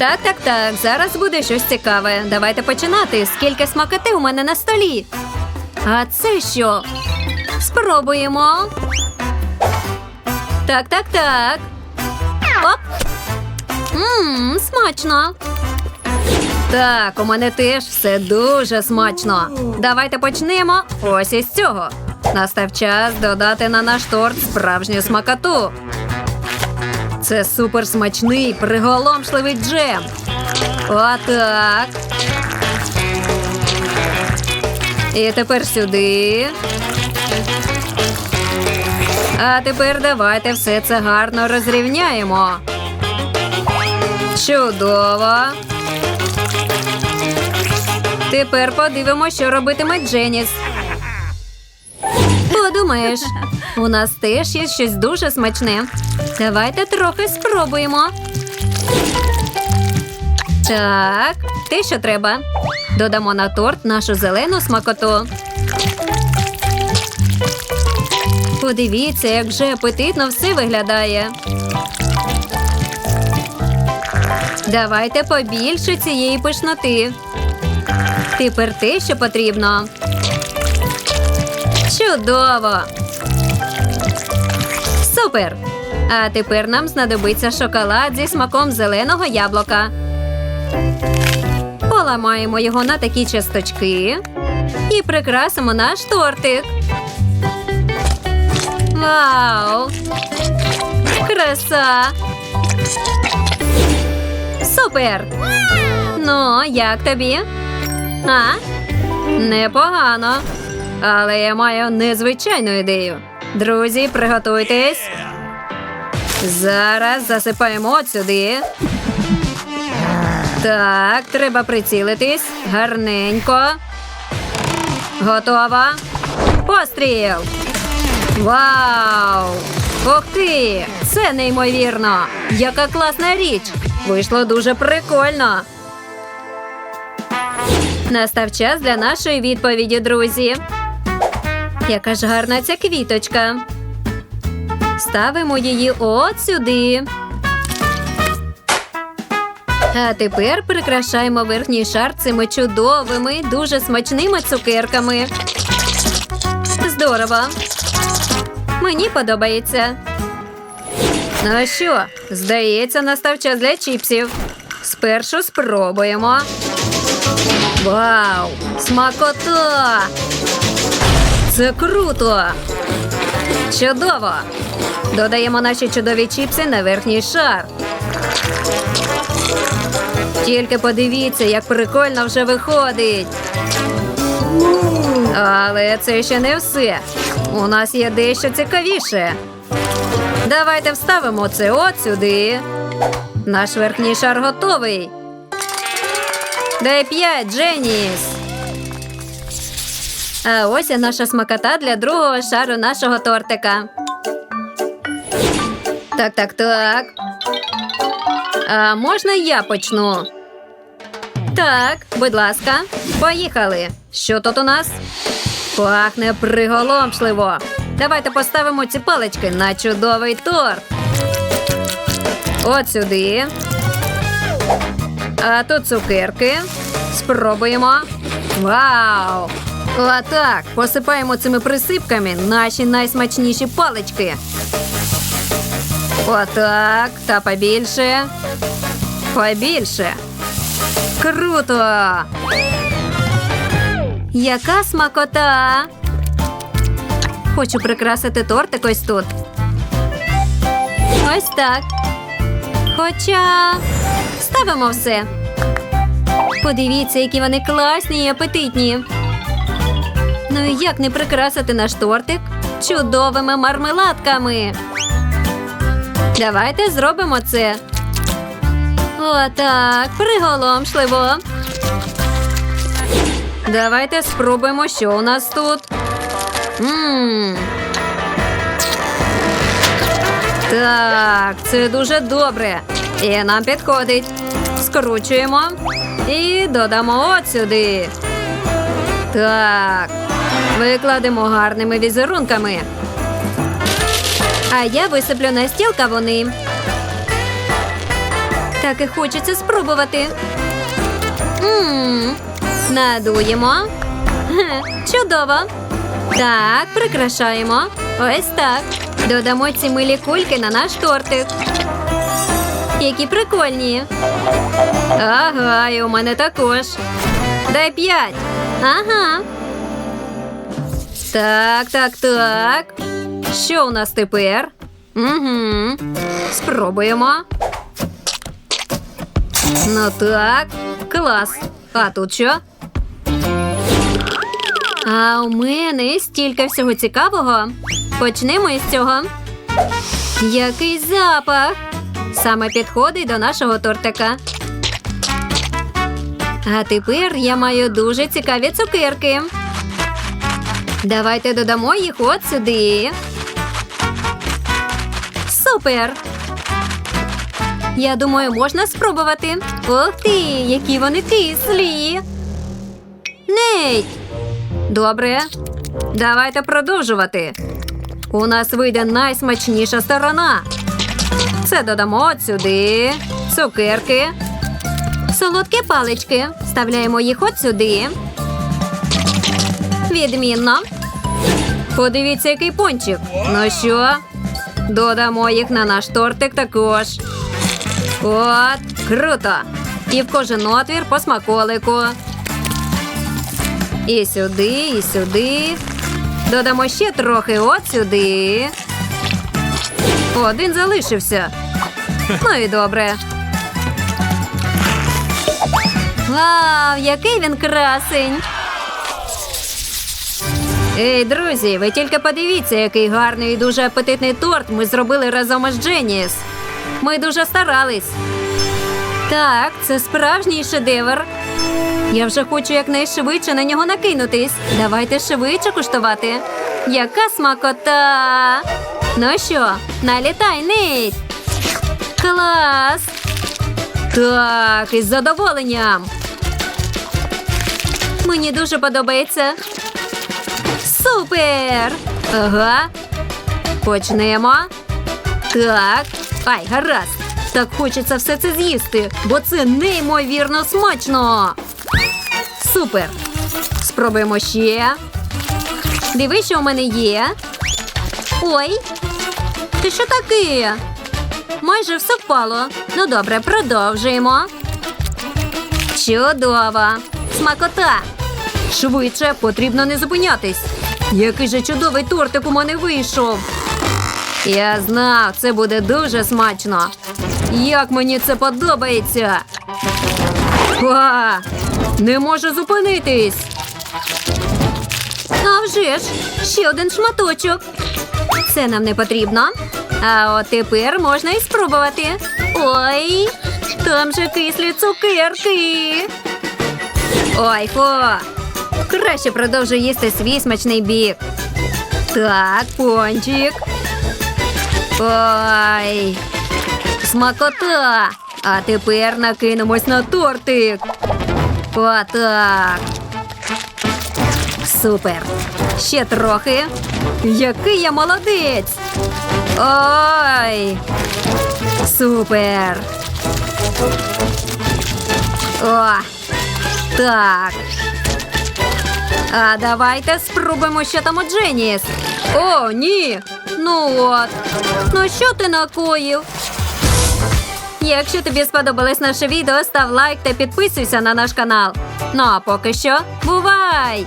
Так, так, так. Зараз буде щось цікаве. Давайте починати. Скільки смакоти у мене на столі. А це що? Спробуємо. Так, так, так. Оп. Ммм, смачно. Так, у мене теж все дуже смачно. Давайте почнемо ось із цього. Настав час додати на наш торт справжню смакоту. Це супер смачний, приголомшливий джем. Отак. І тепер сюди. А тепер давайте все це гарно розрівняємо. Чудово. Тепер подивимося, що робитиме Дженіс. Подумаєш, у нас теж є щось дуже смачне. Давайте трохи спробуємо. Так, те, що треба. Додамо на торт нашу зелену смакоту. Подивіться, як вже апетитно все виглядає. Давайте побільше цієї пишноти. Тепер те, що потрібно. Чудово! Супер! А тепер нам знадобиться шоколад зі смаком зеленого яблука. Поламаємо його на такі часточки і прикрасимо наш тортик. Вау! Краса! Супер! Ну, як тобі? А? Непогано. Але я маю незвичайну ідею. Друзі, приготуйтесь. Зараз засипаємо сюди. Так, треба прицілитись. Гарненько. Готова. Постріл. Вау! Ух ти! Це неймовірно! Яка класна річ! Вийшло дуже прикольно. Настав час для нашої відповіді, друзі. Яка ж гарна ця квіточка. Ставимо її от сюди. А тепер прикрашаємо верхній шар цими чудовими, дуже смачними цукерками. Здорово. Мені подобається. Ну що, здається, настав час для чіпсів. Спершу спробуємо. Вау! Смакота! Це круто! Чудово! Додаємо наші чудові чіпси на верхній шар. Тільки подивіться, як прикольно вже виходить. Але це ще не все. У нас є дещо цікавіше. Давайте вставимо це от сюди. Наш верхній шар готовий. Дай п'ять, Дженіс. А ось і наша смакота для другого шару нашого тортика. Так, так, так. А можна я почну? Так, будь ласка, поїхали. Що тут у нас? Пахне приголомшливо. Давайте поставимо ці палички на чудовий торт. От сюди. А тут цукерки. Спробуємо. Вау! Отак. Посипаємо цими присипками наші найсмачніші палички. Отак. Та побільше. Побільше. Круто! Яка смакота! Хочу прикрасити тортик ось тут. Ось так. Хоча ставимо все. Подивіться, які вони класні і апетитні. Ну і як не прикрасити наш тортик чудовими мармеладками? Давайте зробимо це. Отак, приголомшливо. Давайте спробуємо, що у нас тут. Ммм. Так, це дуже добре. І нам підходить. Скручуємо і додамо от сюди. Так. Викладемо гарними візерунками. А я висиплю на стіл кавуни. Так і хочеться спробувати. Мм, надуємо. Чудово. Так, прикрашаємо. Ось так. Додамо ці милі кульки на наш тортик. Які прикольні. Ага, і у мене також. Дай п'ять. Ага. Так, так, так. Що у нас тепер? Угу. Спробуємо. Ну так, клас. А тут що? А у мене стільки всього цікавого. Почнемо із цього. Який запах! Саме підходить до нашого тортика. А тепер я маю дуже цікаві цукерки. Давайте додамо їх от сюди. Супер! Я думаю, можна спробувати. Ух ти, які вони кислі. Ней! Добре. Давайте продовжувати. У нас вийде найсмачніша сторона. Це додамо от сюди. Цукерки. Солодкі палички. Вставляємо їх от сюди. Відмінно. Подивіться, який пончик. Ну що? Додамо їх на наш тортик також. От, круто. І в кожен отвір по смаколику. І сюди, і сюди. Додамо ще трохи от сюди. Один залишився. Ну і добре. Вау, який він красень! Ей, друзі, ви тільки подивіться, який гарний і дуже апетитний торт ми зробили разом із Дженіс. Ми дуже старались. Так, це справжній шедевр. Я вже хочу якнайшвидше на нього накинутись. Давайте швидше куштувати. Яка смакота! Ну що, налітай, Нейт! Клас! Так, із задоволенням. Мені дуже подобається. Супер! Ага. Почнемо. Так. Ай, гаразд. Так хочеться все це з'їсти, бо це неймовірно смачно. Супер. Спробуємо ще. Диви, що у мене є. Ой. Ти що таке? Майже все впало. Ну добре, продовжуємо. Чудово. Смакота. Швидше потрібно не зупинятись. Який же чудовий тортик у мене вийшов. Я знав, це буде дуже смачно. Як мені це подобається. Ха! Не можу зупинитись. А вже ж, ще один шматочок. Це нам не потрібно. А от тепер можна і спробувати. Ой, там же кислі цукерки. Ой, фу. Краще продовжу їсти свій смачний бік. Так, пончик. Ой. Смакота. А тепер накинемось на тортик. Отак. Супер. Ще трохи. Який я молодець. Ой. Супер. О, так. А давайте спробуємо, що там у Дженіс. О, ні. Ну от. Ну що ти накоїв? Якщо тобі сподобалось наше відео, став лайк та підписуйся на наш канал. Ну а поки що, бувай!